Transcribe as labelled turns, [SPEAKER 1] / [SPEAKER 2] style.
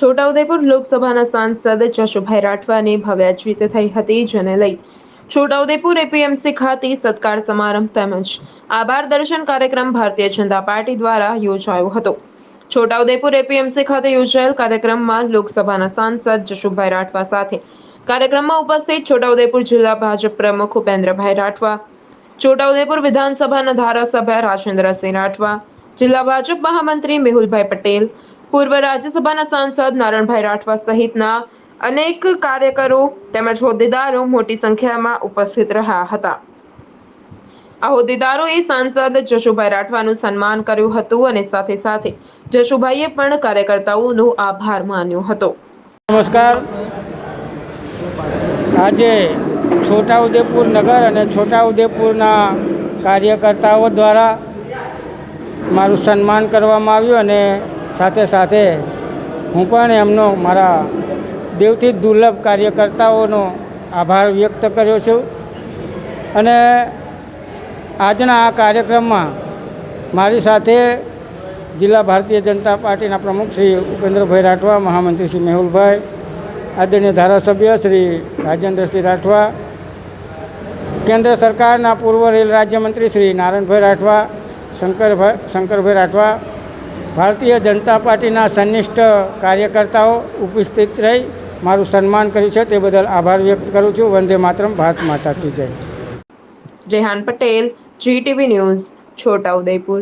[SPEAKER 1] છોટાઉદેપુર લોકસભાના સાંસદ જશુભાઈ રાઠવાની ભવ્ય થઈ હતી, જેને લઈ છોટાઉદેપુર એપીએમસી ખાતે સત્કાર સમારંભ તેમજ આભાર દર્શન કાર્યક્રમ ભારતીય જનતા પાર્ટી દ્વારા યોજાયો હતો. છોટાઉદેપુર એપીએમસી ખાતે યોજાયેલ કાર્યક્રમમાં લોકસભાના સાંસદ જશુભાઈ રાઠવા સાથે કાર્યક્રમમાં ઉપસ્થિત છોટાઉદેપુર જિલ્લા ભાજપ પ્રમુખ ઉપેન્દ્રભાઈ રાઠવા, છોટાઉદેપુર વિધાનસભાના ધારાસભ્ય રાજેન્દ્રસિંહ રાઠવા, જિલ્લા ભાજપ મહામંત્રી મેહુલભાઈ પટેલ પૂર્વ રાજ્યસભાના સાંસદ નારણભાઈ રાઠવા સહિતના અનેક કાર્યકરો તેમજ હોદ્દેદારો મોટી સંખ્યામાં ઉપસ્થિત રહ્યા હતા. આ હોદ્દેદારોએ સાંસદ જશુભાઈ રાઠવાનું સન્માન કર્યું હતું અને સાથે સાથે જશુભાઈએ પણ કાર્યકર્તાઓનો આભાર માન્યો હતો.
[SPEAKER 2] નમસ્કાર. આજે છોટાઉદેપુર નગર અને છોટાઉદેપુરના કાર્યકર્તાઓ દ્વારા મારું સન્માન કરવામાં આવ્યું અને સાથે સાથે હું પણ એમનો મારા દેવથી દુર્લભ કાર્યકર્તાઓનો આભાર વ્યક્ત કર્યો છું. અને આજના આ કાર્યક્રમમાં મારી સાથે જિલ્લા ભારતીય જનતા પાર્ટીના પ્રમુખ શ્રી ઉપેન્દ્રભાઈ રાઠવા, મહામંત્રી શ્રી મેહુલભાઈ, આદરણીય ધારાસભ્ય શ્રી રાજેન્દ્રસિંહ રાઠવા, કેન્દ્ર સરકારના પૂર્વ રેલ રાજ્યમંત્રી શ્રી નારાયણભાઈ રાઠવા શંકરભાઈ શંકરભાઈ રાઠવા ભારતીય જનતા પાર્ટીના સન્નિષ્ઠ કાર્યકર્તાઓ ઉપસ્થિત રહી મારું સન્માન કર્યું છે. તે બદલ આભાર વ્યક્ત કરું છું. વંદે માતરમ. ભારત માતા કી જય.
[SPEAKER 1] Rehan Patel GTV news Chhota Udepur